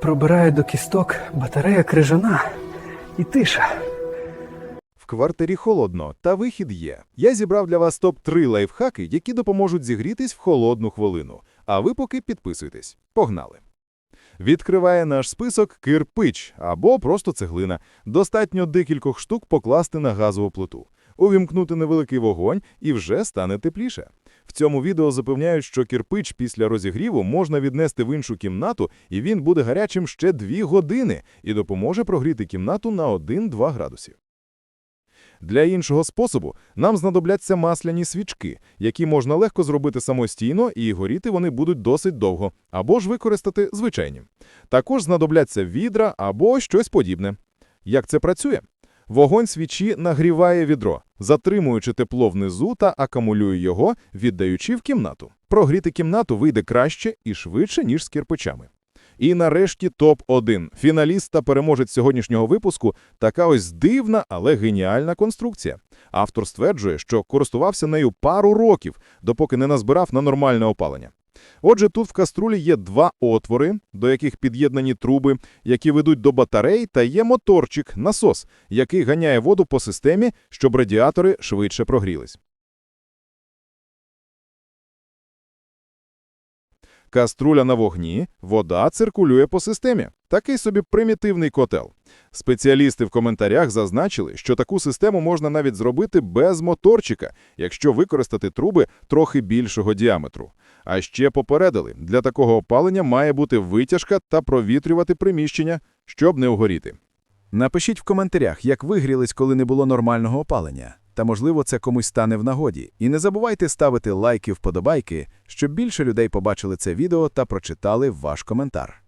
пробирає до кісток батарея крижана і тиша. В квартирі холодно, та вихід є. Я зібрав для вас топ-3 лайфхаки, які допоможуть зігрітись в холодну хвилину. А ви поки підписуйтесь. Погнали! Відкриває наш список кирпич або просто цеглина. Достатньо декількох штук покласти на газову плиту. Увімкнути невеликий вогонь і вже стане тепліше. В цьому відео запевняють, що кирпич після розігріву можна віднести в іншу кімнату, і він буде гарячим ще 2 години і допоможе прогріти кімнату на 1-2 градусів. Для іншого способу нам знадобляться масляні свічки, які можна легко зробити самостійно, і горіти вони будуть досить довго, або ж використати звичайні. Також знадобляться відра або щось подібне. Як це працює? Вогонь свічі нагріває відро, затримуючи тепло внизу та акумулює його, віддаючи в кімнату. Прогріти кімнату вийде краще і швидше, ніж з кирпичами. І нарешті топ-1. Фіналіст та переможець сьогоднішнього випуску – така ось дивна, але геніальна конструкція. Автор стверджує, що користувався нею пару років, допоки не назбирав на нормальне опалення. Отже, тут в каструлі є два отвори, до яких під'єднані труби, які ведуть до батарей, та є моторчик, насос, який ганяє воду по системі, щоб радіатори швидше прогрілись. Каструля на вогні, вода циркулює по системі. Такий собі примітивний котел. Спеціалісти в коментарях зазначили, що таку систему можна навіть зробити без моторчика, якщо використати труби трохи більшого діаметру. А ще попередили, для такого опалення має бути витяжка та провітрювати приміщення, щоб не угоріти. Напишіть в коментарях, як вигрілись, коли не було нормального опалення. Та, можливо, це комусь стане в нагоді. І не забувайте ставити лайки, вподобайки, щоб більше людей побачили це відео та прочитали ваш коментар.